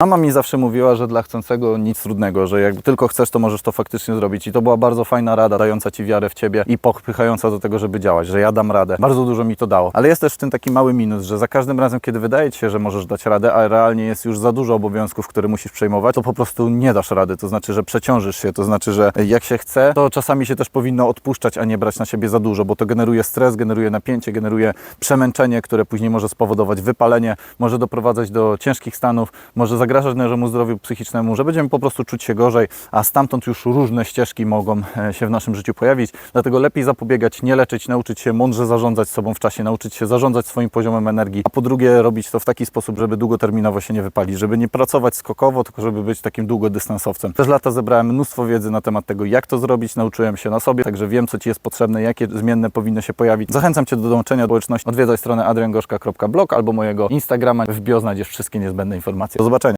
Mama mi zawsze mówiła, że dla chcącego nic trudnego, że jak tylko chcesz, to możesz to faktycznie zrobić. I to była bardzo fajna rada, dająca ci wiarę w ciebie i popychająca do tego, żeby działać, że ja dam radę. Bardzo dużo mi to dało. Ale jest też w tym taki mały minus, że za każdym razem, kiedy wydaje ci się, że możesz dać radę, a realnie jest już za dużo obowiązków, które musisz przejmować, to po prostu nie dasz rady. To znaczy, że przeciążysz się, to znaczy, że jak się chce, to czasami się też powinno odpuszczać, a nie brać na siebie za dużo, bo to generuje stres, generuje napięcie, generuje przemęczenie, które później może spowodować wypalenie, może doprowadzać do ciężkich stanów, może zagrażać naszemu zdrowiu psychicznemu, że będziemy po prostu czuć się gorzej, a stamtąd już różne ścieżki mogą e, się w naszym życiu pojawić. Dlatego lepiej zapobiegać, nie leczyć, nauczyć się mądrze zarządzać sobą w czasie, nauczyć się zarządzać swoim poziomem energii, a po drugie robić to w taki sposób, żeby długoterminowo się nie wypalić, żeby nie pracować skokowo, tylko żeby być takim długodystansowcem. Przez lata zebrałem mnóstwo wiedzy na temat tego, jak to zrobić, nauczyłem się na sobie, także wiem, co Ci jest potrzebne, jakie zmienne powinny się pojawić. Zachęcam Cię do dołączenia do społeczności. Odwiedzaj stronę adriangorzka.blog albo mojego Instagrama. W bio znajdziesz wszystkie niezbędne informacje. Do zobaczenia.